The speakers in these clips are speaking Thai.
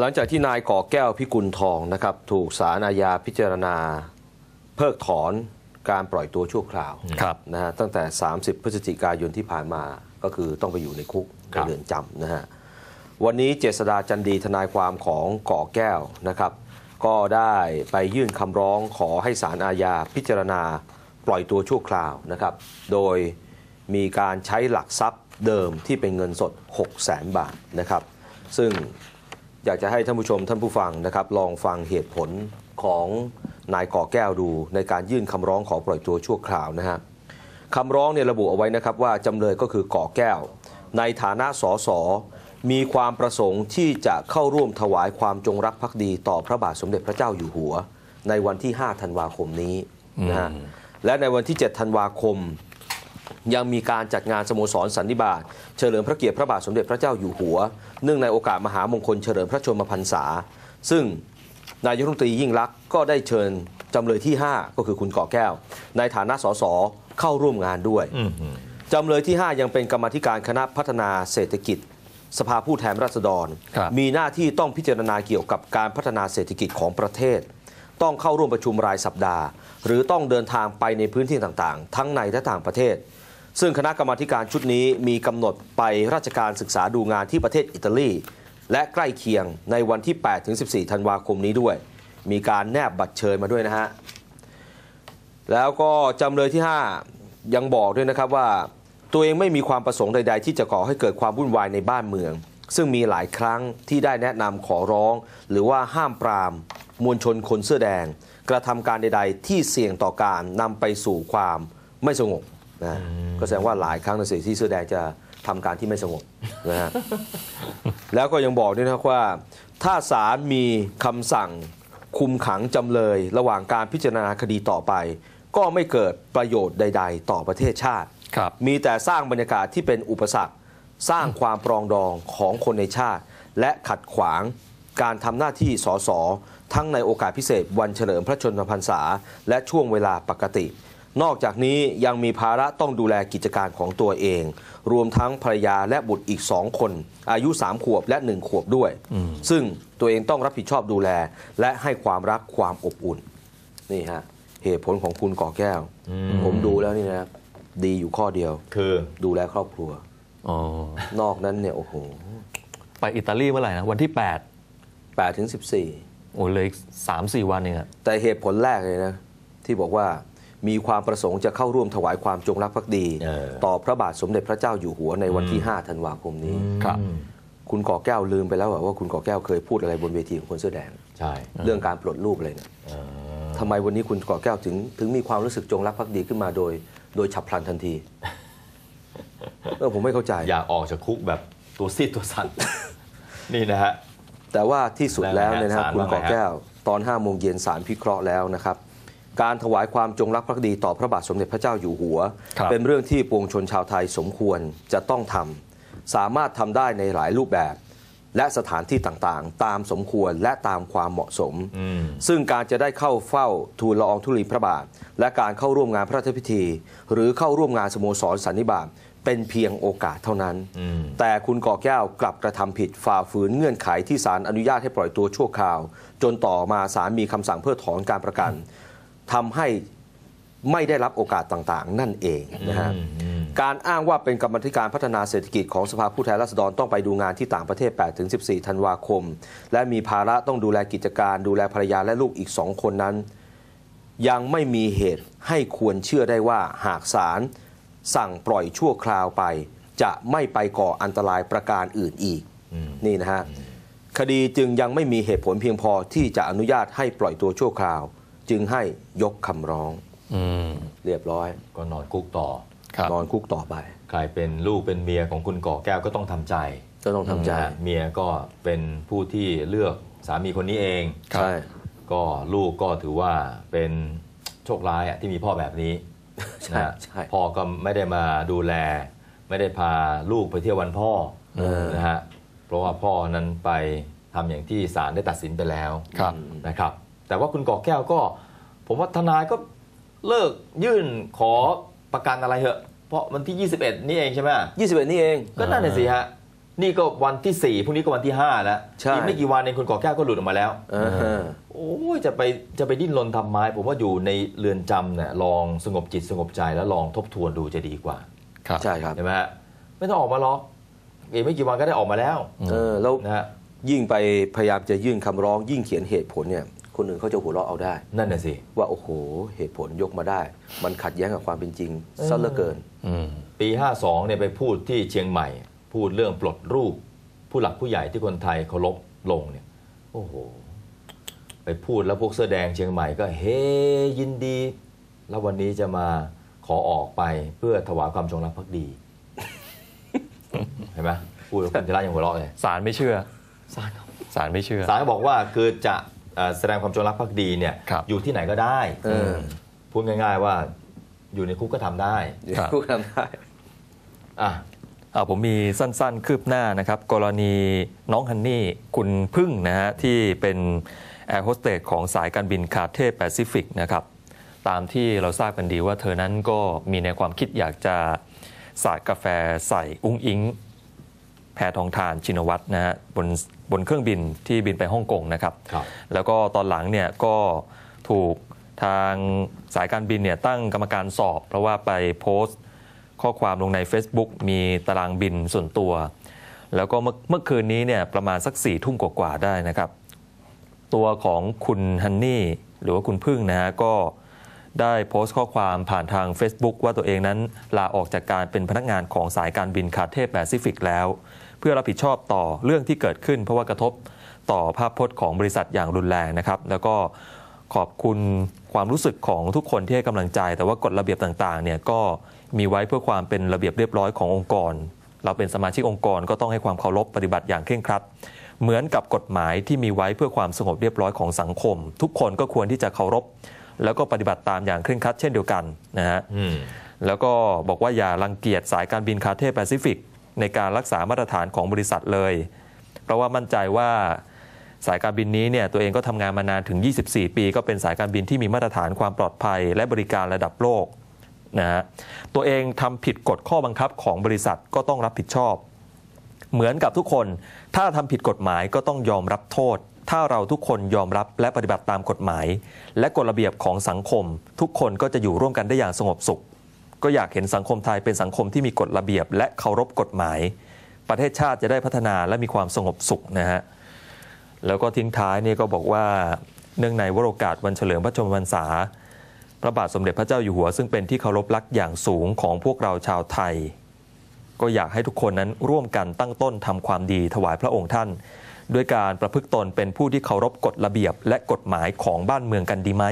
หลังจากที่นายก่อแก้วพิกุลทองนะครับถูกศาลอาญาพิจารณา เพิกถอนการปล่อยตัวชั่วคราวครับนะฮะตั้งแต่ 30 พฤศจิกายนที่ผ่านมาก็คือต้องไปอยู่ในคุกคในรับเรือนจำนะฮะวันนี้เจษดาจันดีทนายความของก่อแก้วนะครับ ก็ได้ไปยื่นคำร้องขอให้ศาลอาญาพิจารณาปล่อยตัวชั่วคราวนะครับ โดยมีการใช้หลักทรัพย์เดิมที่เป็นเงินสด 6 0แสนบาทนะครับ ซึ่ง อยากจะให้ท่านผู้ชมท่านผู้ฟังนะครับลองฟังเหตุผลของนายก่อแก้วดูในการยื่นคำร้องขอปล่อยตัวชั่วคราวนะฮะคำร้องเนี่ยระบุเอาไว้นะครับว่าจำเลยก็คือก่อแก้ว ในฐานะสสมีความประสงค์ที่จะเข้าร่วมถวายความจงรักภักดีต่อพระบาทสมเด็จพระเจ้าอยู่หัว ในวันที่ 5 ธันวาคมนี้นะฮะและในวันที่ 7 ธันวาคม ยังมีการจัดงานสโมสรสันนิบาตเฉลิมพระเกียรติพระบาทสมเด็จพระเจ้าอยู่หัว เนื่องในโอกาสมหามงคลเฉลิมพระชนมพรรษา ซึ่งนายกรัฐมนตรียิ่งลักษณ์ก็ได้เชิญจำเลยที่ 5 ก็คือคุณก่อแก้ว ในฐานะสสเข้าร่วมงานด้วยอืมอืมจำเลยที่ 5 ยังเป็นกรรมาธิการคณะพัฒนาเศรษฐกิจ สภาผู้แทนราษฎรครับมีหน้าที่ต้องพิจารณาเกี่ยวกับการพัฒนาเศรษฐกิจของประเทศ ต้องเข้าร่วมประชุมรายสัปดาห์ หรือต้องเดินทางไปในพื้นที่ต่างๆ ทั้งในและต่างประเทศ ซึ่งคณะกรรมาการชุดนี้มีกำหนดไปราชการศึกษาดูงานที่ประเทศอิตาลี และใกล้เคียงในวันที่ 8-14 ธันวาคมนี้ด้วย มีการแนบบัตรเชิญมาด้วยนะฮะแล้วก็จำเลยที่ 5 ยังบอกด้วยนะครับว่า ตัวเองไม่มีความประสงค์ใด ๆ ที่จะก่อให้เกิดความวุ่นวายในบ้านเมือง ซึ่งมีหลายครั้งที่ได้แนะนำขอร้อง หรือว่าห้ามปราม มวลชนคนเสื้อแดง กระทำการใด ๆ ที่เสี่ยงต่อการนำไปสู่ความไม่สงบนะก็แสดงว่าหลายครั้งในสิ่งที่เสื้อแดงจะทำการที่ไม่สงบนะฮะแล้วก็ยังบอกด้วยนะครับว่า ถ้าศาลมีคำสั่งคุมขังจำเลย ระหว่างการพิจารณาคดีต่อไป ก็ไม่เกิดประโยชน์ใด ๆ ต่อประเทศชาติครับมีแต่สร้างบรรยากาศที่เป็นอุปสรรค สร้างความปรองดองของคนในชาติ และขัดขวาง การทำหน้าที่สสทั้งในโอกาสพิเศษวันเฉลิมพระชนมพรรษา และช่วงเวลาปกติ นอกจากนี้ยังมีภาระต้องดูแลกิจการของตัวเอง รวมทั้งภรรยาและบุตรอีกสองคน อายุ 3 ขวบและ 1 ขวบด้วย ซึ่งตัวเองต้องรับผิดชอบดูแล และให้ความรักความอบอุ่น นี่ฮะ เหตุผลของคุณก่อแก้ว ผมดูแล้วนี่นะดีอยู่ข้อเดียว คือดูแลครอบครัวอ๋อนอกนั้นเนี่ยโอ้โห ไปอิตาลีเมื่อไหร่นะวันที่ 8 ถึง8โอ้เหลยสามสี่วันเองอะ14แต่เหตุผลแรกเลยนะ ที่บอกว่ามีความประสงค์จะเข้าร่วมถวายความจงรักภักดีเออต่อพระบาทสมเด็จพระเจ้าอยู่หัวในวันที่ 5 ธันวาคมนี้ครับ คุณก่อแก้วลืมไปแล้วเหรอว่าคุณก่อแก้วเคยพูดอะไรบนเวทีของคนเสื้อแดงใช่เรื่องการปลดรูปอะไรเนี่ยทำไมวันนี้คุณก่อแก้วถึง ถึงมีความรู้สึกจงรักภักดีขึ้นมาโดย โดยฉับพลันทันทีเออผมไม่เข้าใจ อยากออกจากคุกแบบตัวซีดตัวสั่นนี่นะฮะ แต่ว่าที่สุดแล้วเนี่ยนะคศารับลคุณว่าไงก่อแก้ว ตอน5โมงเย็นสารพิเคราะห์แล้วนะครับ การถวายความจงรักภักดีต่อพระบาทสมเด็จพระเจ้าอยู่หัวครับเป็นเรื่องที่ปวงชนชาวไทยสมควรจะต้องทำสามารถทำได้ในหลายรูปแบบ และสถานที่ต่างๆ ตามสมควรและตามความเหมาะสมอืมซึ่งการจะได้เข้าเฝ้าทูลละอองธุลีพระบาท และการเข้าร่วมงานพระราชพิธี หรือเข้าร่วมงานสโมสรสันนิบาต เป็นเพียงโอกาสเท่านั้นอืมแต่คุณก่อแก้วกลับกระทำผิดฝ่าฝืนเงื่อนไขที่ศาลอนุญาตให้ปล่อยตัวชั่วคราว จนต่อมาศาลมีคำสั่งเพิกถอนการประกันทำให้ไม่ได้รับโอกาสต่างๆ นั่นเองนะฮะอืมอืมการอ้างว่าเป็นกรรมธิการพัฒนาเศรษฐกิจของสภาผู้แทนราษฎรต้องไปดูงานที่ต่างประเทศ 8-14 ธันวาคม และมีภาระต้องดูแลกิจการ ดูแลภรรยาและลูกอีกสองคนนั้น ยังไม่มีเหตุให้ควรเชื่อได้ว่าหากศาล สั่งปล่อยชั่วคราวไป จะไม่ไปก่ออันตรายประการอื่นอีกอืมนี่นะฮะคดีจึงยังไม่มีเหตุผลเพียงพอที่จะอนุญาตให้ปล่อยตัวชั่วคราว จึงให้ยกคำร้องอืมเรียบร้อย ก็นอนคุกต่อครับนอนคุกต่อไปใครเป็นลูกเป็นเมียของคุณก่อแก้วก็ต้องทำใจก็ต้องทำใจนะฮะเมียก็เป็นผู้ที่เลือกสามีคนนี้เองครับใช่ก็ลูกก็ถือว่าเป็นโชคร้ายอะที่มีพ่อแบบนี้ ใช่นะฮะใช่พ่อก็ไม่ได้มาดูแล ไม่ได้พาลูกไปเที่ยววันพ่อเออนะฮะเพราะว่าพ่อนั้นไปทำอย่างที่ศาลได้ตัดสินไปแล้วครับนะครับ แต่ว่าคุณก่อแก้วก็ ผมว่าทนายก็เลิกยื่นขอประกันอะไรเหอะ เพราะวันที่ 21 นี่เองใช่ไหม21 นี่เองก็นั่นน่ะสิฮะ นี่ก็วันที่4ี่พรุ่งนี้ก็วันที่5แล้วใช่ อีกไม่กี่วันเองคุณก่อแก้วก็หลุดออกมาแล้วเออโอ้ยจะไปจะไปดิ้นรนทำไมผมว่าอยู่ในเรือนจำเนี่ยลองสงบจิตสงบใจแล้วลองทบทวนดูจะดีกว่าครับ ใช่ครับใช่ไหมฮะไม่ต้องออกมาหรอกอีกไม่กี่วันก็ได้ออกมาแล้วเออแล้วนะฮะยิ่งไปพยายามจะยื่นคำร้อง ยิ่งเขียนเหตุผลเนี่ยคนอื่นเขาจะหัวเราะเอาได้ นั่นน่ะสิ ว่าโอ้โหเหตุผลยกมาได้ มันขัดแย้งกับความเป็นจริงซะเหลือเกิน อืม ปี 52เนี่ยไปพูดที่เชียงใหม่ พูดเรื่องปลดรูป ผู้หลักผู้ใหญ่ที่คนไทยเคารพลงเนี่ยโอ้โห ไปพูดแล้วพวกเสื้อแดงเชียงใหม่ก็เฮ้ยินดี แล้ววันนี้จะมาขอออกไปเพื่อถวายความจงรักภักดีเห็นไหมพูดแล้วคุณธีระยังหัวเราะเลยศาลไม่เชื่อศาลศาลไม่เชื่อศาลก็บอกว่าคือจะเอ่อแสดงความจงรักภักดีเนี่ยครับอยู่ที่ไหนก็ได้เออพูดง่าย ๆว่าอยู่ในคุกก็ทำได้เดี๋ยวครับพูดทำได้อะอ่า ผมมีสั้นๆ คืบหน้านะครับ กรณีน้องฮันนี่ คุณพึ่งนะฮะที่เป็นแอร์โฮสเตสของสายการบินคาเทแปซิฟิกนะครับ ตามที่เราทราบกันดีว่าเธอนั้นก็มีในความคิดอยากจะสาดกาแฟใส่อุ้งอิง แพทองทานชินวัตรนะฮะบนบนเครื่องบินที่บินไปฮ่องกงนะครับครับแล้วก็ตอนหลังเนี่ยก็ถูกทางสายการบินเนี่ยตั้งกรรมการสอบ เพราะว่าไปโพสต์ ข้อความลงใน Facebook มีตารางบินส่วนตัว แล้วก็เมื่อเมื่อคืนนี้เนี่ยประมาณสักสี่ทุ่มกว่าๆได้นะครับ ตัวของคุณฮันนี่หรือว่าคุณพึ่งนะฮะก็ได้โพสต์ข้อความผ่านทาง Facebook ว่าตัวเองนั้นลาออกจากการเป็นพนักงานของสายการบินคาเทแปซิฟิกแล้ว เพื่อรับผิดชอบต่อเรื่องที่เกิดขึ้น เพราะว่ากระทบต่อภาพพจน์ของบริษัทอย่างรุนแรงนะครับ แล้วก็ขอบคุณ ความรู้สึกของทุกคนที่ให้กำลังใจ แต่ว่ากฎระเบียบต่างๆเนี่ยก็มีไว้เพื่อความเป็นระเบียบเรียบร้อยขององค์กร เราเป็นสมาชิกองค์กรก็ต้องให้ความเคารพปฏิบัติอย่างเคร่งครัด เหมือนกับกฎหมายที่มีไว้เพื่อความสงบเรียบร้อยของสังคม ทุกคนก็ควรที่จะเคารพ แล้วก็ปฏิบัติตามอย่างเคร่งครัดเช่นเดียวกันนะฮะอืมแล้วก็บอกว่าอย่ารังเกียจสายการบินคาเทแปซิฟิกในการรักษามาตรฐานของบริษัทเลย เพราะว่ามั่นใจว่า สายการบินนี้เนี่ยตัวเองก็ทำงานมานานถึง 24 ปี ก็เป็นสายการบินที่มีมาตรฐานความปลอดภัย และบริการระดับโลกนะฮะตัวเองทำผิดกฎข้อบังคับของบริษัทก็ต้องรับผิดชอบ เหมือนกับทุกคน ถ้าทำผิดกฎหมายก็ต้องยอมรับโทษ ถ้าเราทุกคนยอมรับและปฏิบัติตามกฎหมาย และกฎระเบียบของสังคม ทุกคนก็จะอยู่ร่วมกันได้อย่างสงบสุข ก็อยากเห็นสังคมไทยเป็นสังคมที่มีกฎระเบียบ และเคารพกฎหมาย ประเทศชาติจะได้พัฒนาและมีความสงบสุขนะฮะ แล้วก็ทิ้งท้ายเนี่ยก็บอกว่าเนื่องในวโรกาสวันเฉลิมพระชนมพรรษา พระบาทสมเด็จพระเจ้าอยู่หัว ซึ่งเป็นที่เคารพรักอย่างสูงของพวกเราชาวไทย ก็อยากให้ทุกคนนั้นร่วมกันตั้งต้นทำความดีถวายพระองค์ท่าน ด้วยการประพฤติตนเป็นผู้ที่เคารพกฎระเบียบ และกฎหมายของบ้านเมืองกันดีไหม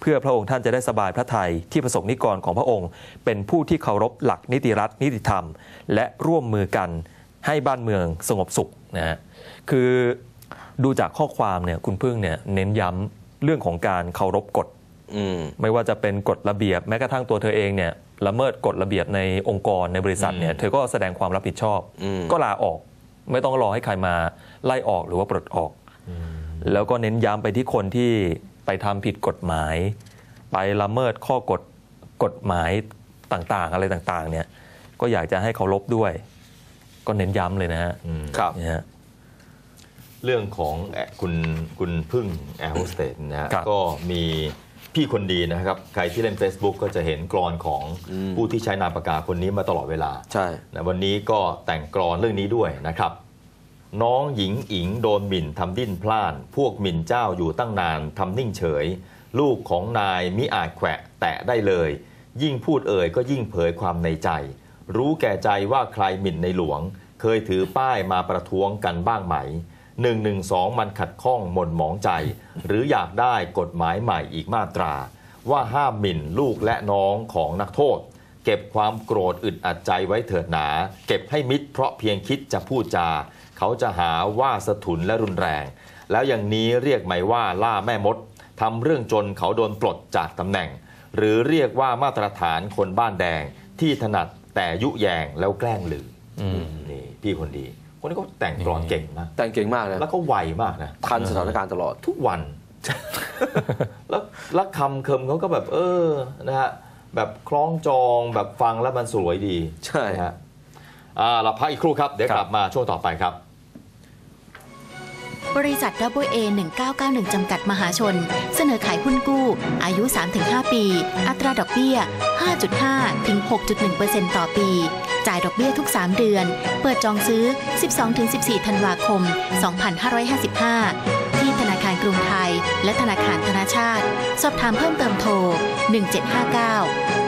เพื่อพระองค์ท่านจะได้สบายพระทัยที่ประสงค์นิกรของพระองค์ เป็นผู้ที่เคารพหลักนิติรัฐนิติธรรม และร่วมมือกันให้บ้านเมืองสงบสุขนะฮะคือ ดูจากข้อความเนี่ยคุณพึ่งเนี่ยเน้นย้ำเรื่องของการเคารพกฎอืมไม่ว่าจะเป็นกฎระเบียบแม้กระทั่งตัวเธอเองเนี่ยละเมิดกฎระเบียบในองค์กรในบริษัทเนี่ยอืมเธอก็แสดงความรับผิดชอบอืมก็ลาออกไม่ต้องรอให้ใครมาไล่ออกหรือว่าปลดออก แล้วก็เน้นย้ำไปที่คนที่ไปทำผิดกฎหมาย ไปละเมิดข้อกฎกฎหมายต่างๆ อะไรต่างๆ เนี่ยก็อยากจะให้เคารพด้วย ก็เน้นย้ำเลยนะฮะอืมครับเนี่ยฮะ เรื่องของแอร์คุณคุณพึ่งแอร์โฮสเตสนะฮะครับก็มีพี่คนดีนะครับ ใครที่เล่น Facebook ก็จะเห็นกรอนของอืมผู้ที่ใช้นามปากกาคนนี้มาตลอดเวลาใช่นะวันนี้ก็แต่งกรอนเรื่องนี้ด้วยนะครับ น้องหญิงอิงโดนหมิ่นทำดิ้นพล่านพวกหมิ่นเจ้าอยู่ตั้งนานทำนิ่งเฉย ลูกของนายมิอาจแขวะแตะได้เลย ยิ่งพูดเอ่ยก็ยิ่งเผยความในใจ รู้แก่ใจว่าใครหมิ่นในหลวง เคยถือป้ายมาประท้วงกันบ้างไหม 1นึมันขัดข้องหม่นหมองใจ หรืออยากได้กฎหมายใหม่อีกมาตรา ว่าห้ามหมิ่นลูกและน้องของนักโทษ เก็บความโกรธอึดอัดใจไว้เถิดหนา เก็บให้มิดเพราะเพียงคิดจะพูดจา เขาจะหาว่าสะทุนและรุนแรง แล้วอย่างนี้เรียกไหมว่าล่าแม่มดทำเรื่องจนเขาโดนปลดจากตำแหน่ง หรือเรียกว่ามาตรฐานคนบ้านแดงที่ถนัดแต่ยุแยงแล้วแกล้งลือออืมนี่พี่คนดี คนนี้ก็แต่งกรอนเก่งมากแต่งเก่งมากนะแล้วก็ไวมากนะทันสถานการณ์ตลอดทุกวัน แล้วแล้วคำเคิมเขาก็แบบ เออนะฮะแบบคล้องจองแบบฟังแล้วมันสวยดี ใช่นะฮะอ่าเราพักอีกครู่ครับ เดี๋ยวครับกลับมาช่วงต่อไปครับ บริษัท WA 1991 จำกัดมหาชน เสนอขายหุ้นกู้ อายุ 3-5 ปี อัตราดอกเบี้ย 5.5 ถึง 6.1%ต่อปี จ่ายดอกเบี้ยทุก 3 เดือน เปิดจองซื้อ 12-14 ธันวาคม 2555 ที่ธนาคารกรุงไทย และธนาคารธนาชาติ สอบถามเพิ่มเติมโทร 1759